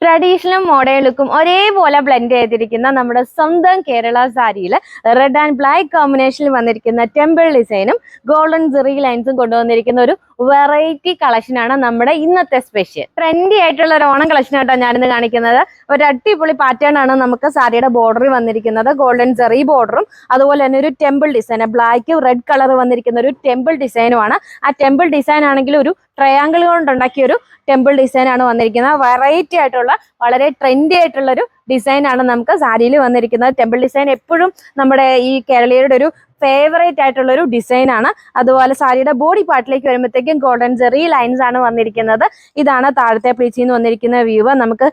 ട്രഡീഷണലും modern ലുക്കും ഒരേപോലെ blend ചെയ്തിരിക്കുന്ന നമ്മുടെ സ്വന്തം കേരള സാരിയിൽ റെഡ് ആൻഡ് ബ്ലാക്ക് കോമ്പിനേഷനിൽ വന്നിരിക്കുന്ന ടെമ്പിൾ ഡിസൈനും ഗോൾഡൻ ജെറി ലൈൻസും കൊണ്ടുവന്നിരിക്കുന്ന ഒരു വെറൈറ്റി കളക്ഷനാണ് നമ്മുടെ ഇന്നത്തെ സ്പെഷ്യൽ ട്രെൻഡി ആയിട്ടുള്ള ഒരു ഓണം കളക്ഷൻ ആട്ടോ ഞാനിന്ന് കാണിക്കുന്നത്. ഒരു അടിപൊളി പാറ്റേൺ ആണ് നമുക്ക് സാരിയുടെ ബോർഡറിൽ വന്നിരിക്കുന്നത്. ഗോൾഡൻ ജെറി ബോർഡറും അതുപോലെ തന്നെ ഒരു temple design black red colour വന്നിരിക്കുന്ന ഒരു ടെമ്പിൾ ഡിസൈനുമാണ് ആ ടെമ്പിൾ ഡിസൈൻ ആണെങ്കിൽ ഒരു ട്രയാങ്കിൾ കൊണ്ടുണ്ടാക്കിയ ഒരു ടെമ്പിൾ ഡിസൈൻ ആണ് വന്നിരിക്കുന്നത്. വെറൈറ്റി ആയിട്ടുള്ള വളരെ ട്രെൻഡി ആയിട്ടുള്ള ആണ് നമുക്ക് സാരിയിൽ വന്നിരിക്കുന്നത്. ടെമ്പിൾ ഡിസൈൻ എപ്പോഴും നമ്മുടെ ഈ കേരളീയരുടെ ഒരു ഫേവറേറ്റ് ആയിട്ടുള്ള ഒരു ഡിസൈൻ ആണ്. അതുപോലെ സാരിയുടെ ബോഡി പാർട്ടിലേക്ക് വരുമ്പോഴത്തേക്കും ഗോൾഡൻ ജെറി ലൈൻസ് ആണ് വന്നിരിക്കുന്നത്. ഇതാണ് താഴത്തെ പ്ലീച്ചിൽ നിന്ന് വന്നിരിക്കുന്ന വ്യൂവ് നമുക്ക്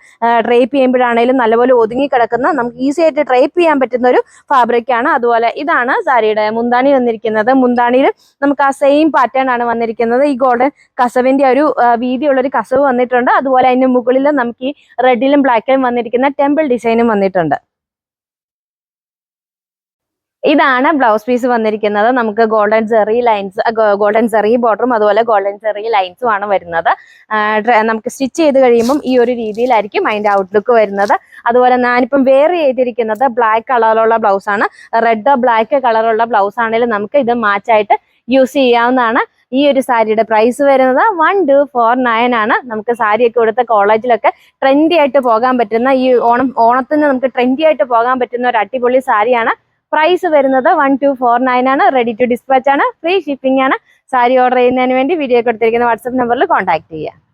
ഡ്രേപ്പ് ചെയ്യുമ്പോഴാണെങ്കിലും നല്ലപോലെ ഒതുങ്ങി കിടക്കുന്ന നമുക്ക് ഈസി ആയിട്ട് ഡ്രേപ്പ് ചെയ്യാൻ പറ്റുന്ന ഒരു ഫാബ്രിക് ആണ്. അതുപോലെ ഇതാണ് സാരിയുടെ മുന്താണി വന്നിരിക്കുന്നത്. മുന്താണിയിൽ നമുക്ക് ആ സെയിം പാറ്റേൺ ആണ് വന്നിരിക്കുന്നത്. ഈ ഗോൾഡൻ കസവിന്റെ ഒരു വീതിയുള്ള ഒരു കസവ് വന്നിട്ടുണ്ട്. അതുപോലെ അതിന്റെ മുകളിൽ നമുക്ക് ഈ റെഡിലും ബ്ലാക്കിലും വന്നിരിക്കുന്ന ടെമ്പിൾ ഡിസൈനും വന്നിട്ടുണ്ട്. ഇതാണ് ബ്ലൗസ് പീസ് വന്നിരിക്കുന്നത്. നമുക്ക് golden cherry lines golden cherry ബോർഡറും അതുപോലെ ഗോൾഡൻ ചെറി ലൈൻസും ആണ് വരുന്നത്. നമുക്ക് സ്റ്റിച്ച് ചെയ്ത് കഴിയുമ്പം ഈ ഒരു രീതിയിലായിരിക്കും അതിന്റെ ഔട്ട്ലുക്ക് വരുന്നത്. അതുപോലെ ഞാനിപ്പം വെയർ ചെയ്തിരിക്കുന്നത് ബ്ലാക്ക് കളറുള്ള ബ്ലൗസാണ്. റെഡ് ബ്ലാക്ക് കളറുള്ള ബ്ലൗസ് ആണെങ്കിലും നമുക്ക് ഇത് മാച്ചായിട്ട് യൂസ് ചെയ്യാവുന്നതാണ്. ഈ ഒരു സാരിയുടെ പ്രൈസ് വരുന്നത് വൺ ടു ഫോർ നയൻ ആണ്. നമുക്ക് സാരിയൊക്കെ കൊടുത്ത കോളേജിലൊക്കെ ട്രെൻഡി ആയിട്ട് പോകാൻ പറ്റുന്ന ഈ ഓണം ഓണത്തിന് നമുക്ക് ട്രെൻഡി ആയിട്ട് പോകാൻ പറ്റുന്ന ഒരു അടിപൊളി സാരിയാണ്. പ്രൈസ് വരുന്നത് വൺ ടു ഫോർ നയൻ ആണ്. റെഡി ടു ഡിസ്പാച്ച് ആണ്. ഫ്രീ ഷിപ്പിംഗ് ആണ്. സാരി ഓർഡർ ചെയ്യുന്നതിന് വേണ്ടി വീഡിയോ കൊടുത്തിരിക്കുന്ന വാട്സപ്പ് നമ്പറിൽ കോൺടാക്ട് ചെയ്യുക.